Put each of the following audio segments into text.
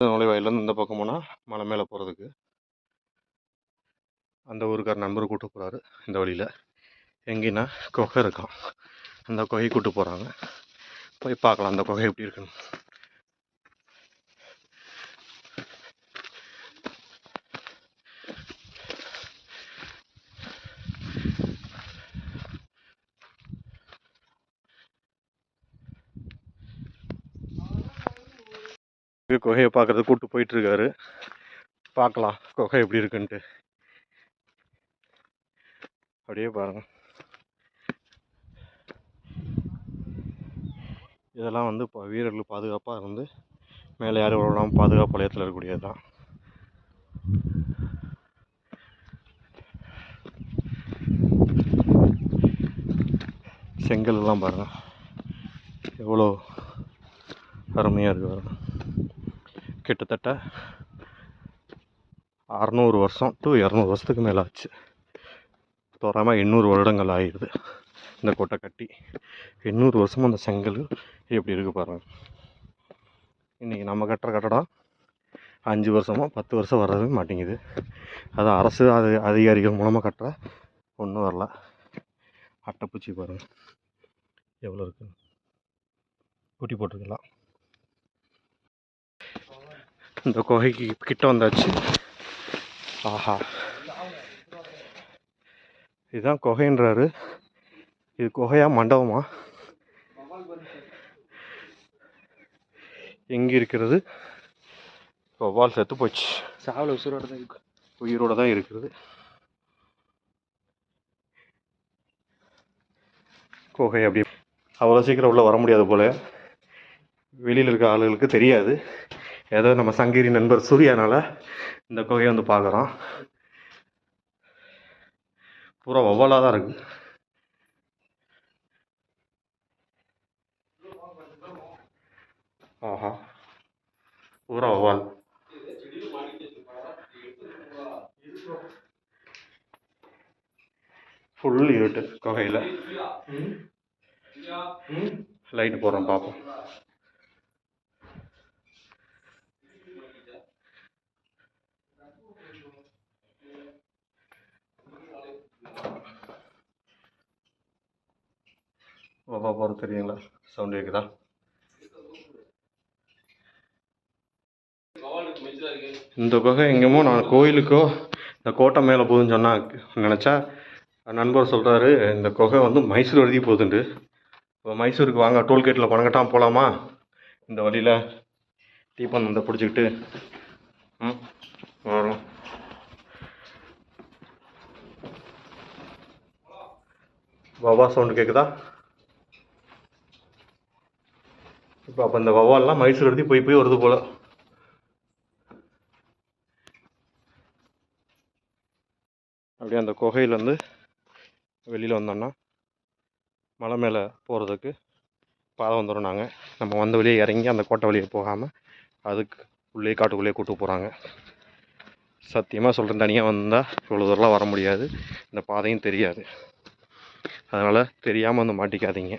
நுழைவாயிலேருந்து இந்த பக்கம் போனால் மலை மேலே போகிறதுக்கு அந்த ஊருக்கார் நண்பர் கூட்டு போகிறாரு இந்த வழியில். எங்கேன்னா குகை இருக்கான் அந்த குகை கூப்பிட்டு போகிறாங்க போய் பார்க்கலாம் அந்த குகை எப்படி இருக்குன்னு. குகையை பார்க்குறது கூட்டு போயிட்டுருக்காரு. பார்க்கலாம் குகை எப்படி இருக்குன்ட்டு. அப்படியே பாருங்க. இதெல்லாம் வந்து இப்போ வீரர்கள் பாதுகாப்பாக இருந்து மேலே யாரும் விடாமல் பாதுகாப்பு வளையத்தில் இருக்கக்கூடியது தான் செங்கல்லாம் பாருங்கள் எவ்வளோ அருமையாக இருக்குது பாருங்கள் கிட்டத்தட்ட அறநூறு வருஷம் டு இரநூறு வருஷத்துக்கு மேலே ஆச்சு. தோறாமல் எண்ணூறு வருடங்கள் ஆயிடுது. இந்த கொட்டை கட்டி எண்ணூறு வருஷமும் அந்த செங்கல் எப்படி இருக்கு பாருங்கள் இன்றைக்கி நம்ம கட்டுற கட்டடம் அஞ்சு வருஷமோ பத்து வருஷம் வர்றது மாட்டேங்குது. அது அரசு அது அதிகாரிகள் மூலமாக கட்டுற ஒன்றும் வரல. அட்டைப்பூச்சி பாருங்கள் எவ்வளோ இருக்குது குட்டி போட்டிருக்கலாம். இந்த குகைக்கு கிட்ட வந்தாச்சு. ஆஹா. இதுதான் குகைன்றாரு. இது குகையா மண்டபமா? எங்கே இருக்கிறது? வவ்வால் செத்து போச்சு. சாவல உசுரோட தான் இருக்கு. உயிரோட தான் இருக்கிறது. குகை அப்படி அவ்வளோ சீக்கிரம் உள்ளே வர முடியாது போல். வெளியில் இருக்க ஆளுகளுக்கு தெரியாது. ஏதோ நம்ம சங்ககிரி நண்பர் சூர்யானால இந்த குகையை வந்து பார்க்குறோம். பூரா வவ்வாலாக தான் இருக்கு. ஆஹா. பூரா வவ்வால் ஃபுல் இருட்டு குகையில். லைட் போடுறோம் பார்ப்போம். வவா போகிறது தெரியுங்களா? சவுண்ட் கேட்குதா இந்த குகை எங்கேயுமோ நான் கோயிலுக்கோ இந்த கோட்டை மேலே போகுதுன்னு சொன்னால் நினச்சா நண்பர் சொல்கிறாரு இந்த குகை வந்து மைசூர் எழுதி போகுதுண்டு. இப்போ மைசூருக்கு வாங்க டோல்கேட்டில் பணம் போகலாமா இந்த வழியில் டீப்பன் வந்து பிடிச்சிக்கிட்டு ம் வரும். பாபா சவுண்டு கேட்குதா இப்போ அப்போ இந்த வவால்லாம் மைசூர் எடுத்து போய் போய் வருது போல். அப்படியே அந்த குகையிலேருந்து வெளியில் வந்தோம்னா மலை மேலே போகிறதுக்கு பாதை வந்துடும் நாங்கள் நம்ம வந்த வழியே இறங்கி அந்த கோட்டை வழியே போகாமல் அதுக்கு உள்ளே காட்டுக்குள்ளேயே கூட்டு போகிறாங்க சத்தியமாக சொல்கிறேன் தனியாக வந்தால் இவ்வளோ தூரம்லாம் வர முடியாது. இந்த பாதையும் தெரியாது. அதனால் தெரியாமல் வந்து மாட்டிக்காதீங்க.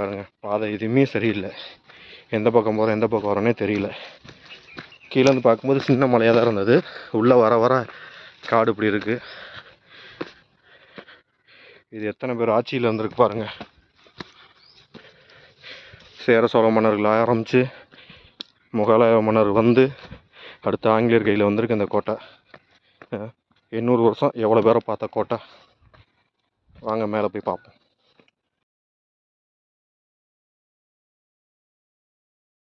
பாருங்கள் பாதை எதுவுமே சரியில்லை. எந்த பக்கம் போகிறோம் எந்த பக்கம் வரோன்னே தெரியல. கீழே வந்து பார்க்கும்போது சின்ன மலையாக தான் இருந்தது. உள்ளே வர வர காடு இப்படி இருக்குது இது எத்தனை பேர் ஆட்சியில் வந்திருக்கு பாருங்கள் சேர சோழ மன்னர்கள் ஆரம்பித்து முகலாய மன்னர் வந்து அடுத்து ஆங்கிலேயர் கையில் வந்திருக்கு இந்த கோட்டை. எண்ணூறு வருஷம் எவ்வளோ பேரை பார்த்த கோட்டை? வாங்க மேலே போய் பார்ப்போம்.